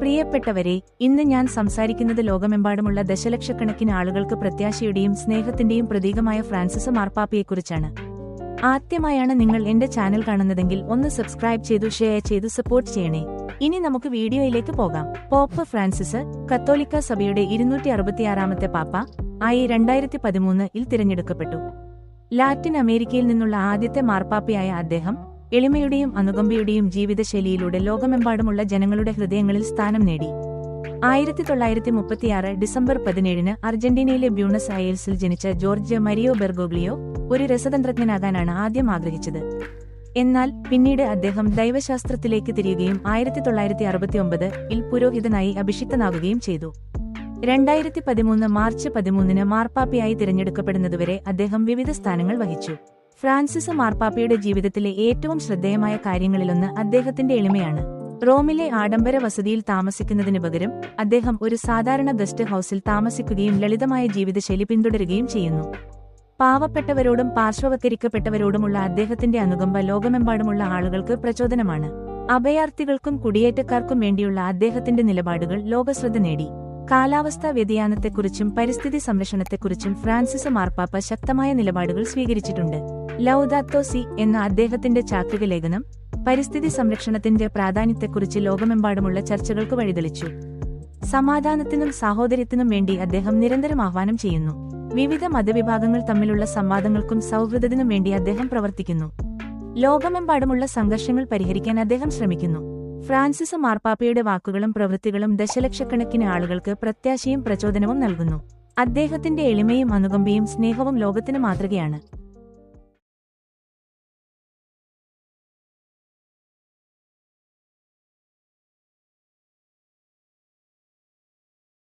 പ്രിയപ്പെട്ടവരെ ഇന്ന് ഞാൻ സംസാരിക്കുന്നത് ലോകമെമ്പാടുമുള്ള ദശലക്ഷക്കണക്കിന് ആളുകൾക്ക് പ്രത്യാശയുടെയും സ്നേഹത്തിന്റെയും പ്രതീകമായ ഫ്രാൻസിസ് മാർപ്പാപ്പയെക്കുറിച്ചാണ്. ആദ്യമായാണ് നിങ്ങൾ എന്റെ ചാനൽ കാണുന്നതെങ്കിൽ ഒന്ന് സബ്സ്ക്രൈബ് ചെയ്തു ഷെയർ ചെയ്തു സപ്പോർട്ട് ചെയ്യണേ. ഇനി നമുക്ക് വീഡിയോയിലേക്ക് പോകാം. പോപ്പ് ഫ്രാൻസിസ് കത്തോലിക്ക സഭയുടെ ഇരുന്നൂറ്റി അറുപത്തിയാറാമത്തെ പാപ്പ ആയി രണ്ടായിരത്തി പതിമൂന്നിൽ തിരഞ്ഞെടുക്കപ്പെട്ടു. ലാറ്റിൻ അമേരിക്കയിൽ നിന്നുള്ള ആദ്യത്തെ മാർപ്പാപ്പയായ അദ്ദേഹം എളിമയുടെയും അനുകമ്പയുടെയും ജീവിതശൈലിയിലൂടെ ലോകമെമ്പാടുമുള്ള ജനങ്ങളുടെ ഹൃദയങ്ങളിൽ സ്ഥാനം നേടി. ആയിരത്തി തൊള്ളായിരത്തി മുപ്പത്തിയാറ് ഡിസംബർ പതിനേഴിന് അർജന്റീനയിലെ ബ്യൂണസ് അയേഴ്സിൽ ജനിച്ച ജോർജ് മരിയോ ബെർഗോഗ്ലിയോ ഒരു രസതന്ത്രജ്ഞനാകാനാണ് ആദ്യം ആഗ്രഹിച്ചത്. എന്നാൽ പിന്നീട് അദ്ദേഹം ദൈവശാസ്ത്രത്തിലേക്ക് തിരിയുകയും ആയിരത്തി തൊള്ളായിരത്തി അറുപത്തിയൊമ്പത് ഇൽ പുരോഹിതനായി അഭിഷിക്തനാകുകയും ചെയ്തു. രണ്ടായിരത്തി പതിമൂന്ന് മാർച്ച് പതിമൂന്നിന് മാർപ്പാപ്പയായി തിരഞ്ഞെടുക്കപ്പെടുന്നതുവരെ അദ്ദേഹം വിവിധ സ്ഥാനങ്ങൾ വഹിച്ചു. ഫ്രാൻസിസ് മാർപ്പാപ്പയുടെ ജീവിതത്തിലെ ഏറ്റവും ശ്രദ്ധേയമായ കാര്യങ്ങളിലൊന്ന് അദ്ദേഹത്തിന്റെ എളിമയാണ്. റോമിലെ ആഡംബര വസതിയിൽ താമസിക്കുന്നതിന് പകരം അദ്ദേഹം ഒരു സാധാരണ ഗസ്റ്റ് ഹൌസിൽ താമസിക്കുകയും ലളിതമായ ജീവിതശൈലി പിന്തുടരുകയും ചെയ്യുന്നു. പാവപ്പെട്ടവരോടും പാർശ്വവത്കരിക്കപ്പെട്ടവരോടുമുള്ള അദ്ദേഹത്തിന്റെ അനുകമ്പ ലോകമെമ്പാടുമുള്ള ആളുകൾക്ക് പ്രചോദനമാണ്. അഭയാർത്ഥികൾക്കും കുടിയേറ്റക്കാർക്കും വേണ്ടിയുള്ള അദ്ദേഹത്തിന്റെ നിലപാടുകൾ ലോകശ്രദ്ധ നേടി. കാലാവസ്ഥാ വ്യതിയാനത്തെക്കുറിച്ചും പരിസ്ഥിതി സംരക്ഷണത്തെക്കുറിച്ചും ഫ്രാൻസിസ് മാർപ്പാപ്പ ശക്തമായ നിലപാടുകൾ സ്വീകരിച്ചിട്ടുണ്ട്. ലൌദാത്തോ സി എന്ന അദ്ദേഹത്തിന്റെ ചാക്രിക ലേഖനം പരിസ്ഥിതി സംരക്ഷണത്തിന്റെ പ്രാധാന്യത്തെക്കുറിച്ച് ലോകമെമ്പാടുമുള്ള ചർച്ചകൾക്ക് വഴിതെളിച്ചു. സമാധാനത്തിനും സാഹോദര്യത്തിനും വേണ്ടി അദ്ദേഹം നിരന്തരം ആഹ്വാനം ചെയ്യുന്നു. വിവിധ മതവിഭാഗങ്ങൾ തമ്മിലുള്ള സംവാദങ്ങൾക്കും സൗഹൃദത്തിനും വേണ്ടി അദ്ദേഹം പ്രവർത്തിക്കുന്നു. ലോകമെമ്പാടുമുള്ള സംഘർഷങ്ങൾ പരിഹരിക്കാൻ അദ്ദേഹം ശ്രമിക്കുന്നു. ഫ്രാൻസിസ് മാർപ്പാപ്പയുടെ വാക്കുകളും പ്രവൃത്തികളും ദശലക്ഷക്കണക്കിന് ആളുകൾക്ക് പ്രത്യാശയും പ്രചോദനവും നൽകുന്നു. അദ്ദേഹത്തിന്റെ എളിമയും അനുകമ്പയും സ്നേഹവും ലോകത്തിന് മാതൃകയാണ്.